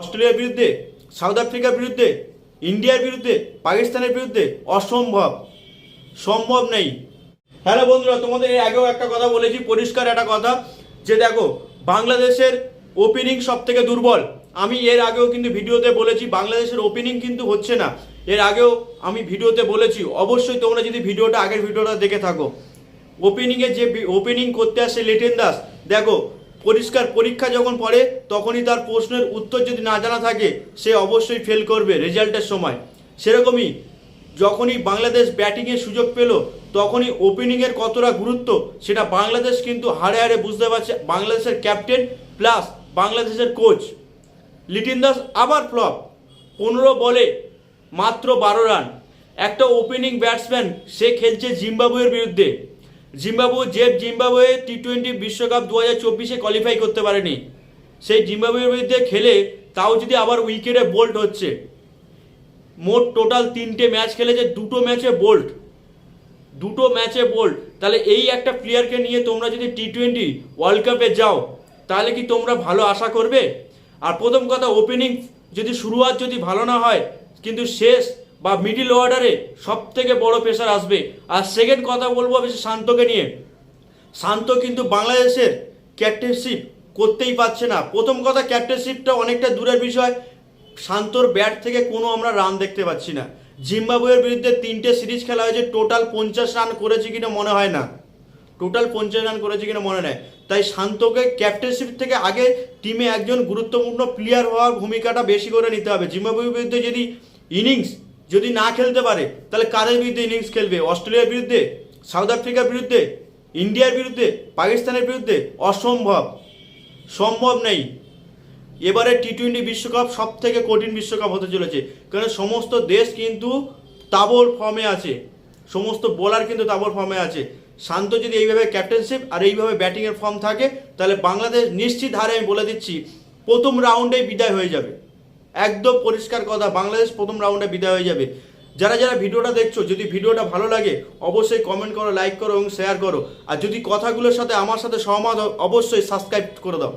অস্ট্রেলিয়ার বিরুদ্ধে, সাউথ আফ্রিকার বিরুদ্ধে, ইন্ডিয়ার বিরুদ্ধে, পাকিস্তানের বিরুদ্ধে অসম্ভব। সম্ভব নেই। হ্যালো বন্ধুরা, তোমাদের এর আগেও একটা কথা বলেছি, পরিষ্কার একটা কথা, যে দেখো, বাংলাদেশের ওপেনিং সব থেকে দুর্বল। আমি এর আগেও কিন্তু ভিডিওতে বলেছি, বাংলাদেশের ওপেনিং কিন্তু হচ্ছে না। এর আগেও আমি ভিডিওতে বলেছি, অবশ্যই তোমরা যদি ভিডিওটা আগের ভিডিওটা দেখে থাকো। ওপেনিংয়ে যে ওপেনিং করতে আসে লিটেন দাস, দেখো পরিষ্কার পরীক্ষা যখন পড়ে, তখনই তার প্রশ্নের উত্তর যদি না জানা থাকে, সে অবশ্যই ফেল করবে রেজাল্টের সময়। সেরকমই যখনই বাংলাদেশ ব্যাটিংয়ের সুযোগ পেল, তখনই ওপেনিংয়ের কতটা গুরুত্ব, সেটা বাংলাদেশ কিন্তু হারে হারে বুঝতে পারছে। বাংলাদেশের ক্যাপ্টেন প্লাস বাংলাদেশের কোচ লিটিন দাস আবার ফ্লপ পনেরো বলে মাত্র বারো রান। একটা ওপেনিং ব্যাটসম্যান সে খেলছে জিম্বাবুয়ের বিরুদ্ধে। জিম্বাবু যে জিম্বাবুয়ে টি টোয়েন্টি বিশ্বকাপ দু হাজার চব্বিশে কোয়ালিফাই করতে পারেনি। সেই জিম্বাবুয়ের বিরুদ্ধে খেলে তাও যদি আবার উইকেটে বোল্ড হচ্ছে। মোট টোটাল তিনটে ম্যাচ খেলেছে, দুটো ম্যাচে বোল্ড দুটো ম্যাচে বোল্ড তাহলে এই একটা প্লেয়ারকে নিয়ে তোমরা যদি টি টোয়েন্টি ওয়ার্ল্ড কাপে যাও, তাহলে কি তোমরা ভালো আশা করবে? আর প্রথম কথা ওপেনিং যদি শুরুয়াত যদি ভালো না হয়, কিন্তু শেষ বা মিডিল অর্ডারে সব থেকে বড় প্রেশার আসবে। আর সেকেন্ড কথা বলব বেশি শান্তকে নিয়ে। শান্ত কিন্তু বাংলাদেশের ক্যাপ্টেনশিপ করতেই পারছে না। প্রথম কথা ক্যাপ্টেনশিপটা অনেকটা দূরের বিষয়। শান্তর ব্যাট থেকে কোনো আমরা রান দেখতে পাচ্ছি না। জিম্বাবুয়ের বিরুদ্ধে তিনটে সিরিজ খেলা হয়েছে টোটাল পঞ্চাশ রান করেছে কিনা মনে হয় না। টোটাল পঞ্চাশ রান করেছে কিনা মনে নেয় তাই শান্তকে ক্যাপ্টেনশিপ থেকে আগে টিমে একজন গুরুত্বপূর্ণ প্লেয়ার হওয়ার ভূমিকাটা বেশি করে নিতে হবে। জিম্বাবুয়ের বিরুদ্ধে যদি ইনিংস যদি না খেলতে পারে, তাহলে কাদের বিরুদ্ধে ইনিংস খেলবে? অস্ট্রেলিয়ার বিরুদ্ধে? সাউথ আফ্রিকার বিরুদ্ধে? ইন্ডিয়ার বিরুদ্ধে? পাকিস্তানের বিরুদ্ধে? অসম্ভব। সম্ভব নেই। এবারে টি টোয়েন্টি বিশ্বকাপ সব থেকে কঠিন বিশ্বকাপ হতে চলেছে। কারণ সমস্ত দেশ কিন্তু তাবর ফর্মে আছে। সমস্ত বোলার কিন্তু তাবর ফর্মে আছে। শান্ত যদি এইভাবে ক্যাপ্টেনশিপ আর এইভাবে ব্যাটিংয়ের ফর্ম থাকে, তাহলে বাংলাদেশ নিশ্চিত হারে আমি বলে দিচ্ছি, প্রথম রাউন্ডেই বিদায় হয়ে যাবে। একদম পরিষ্কার কথা, বাংলাদেশ প্রথম রাউন্ডে বিদায় হয়ে যাবে। যারা যারা ভিডিওটা দেখছ, যদি ভিডিওটা ভালো লাগে, অবশ্যই কমেন্ট করো লাইক করো এবং শেয়ার করো। আর যদি কথাগুলোর সাথে আমার সাথে সহমত অবশ্যই সাবস্ক্রাইব করে দাও।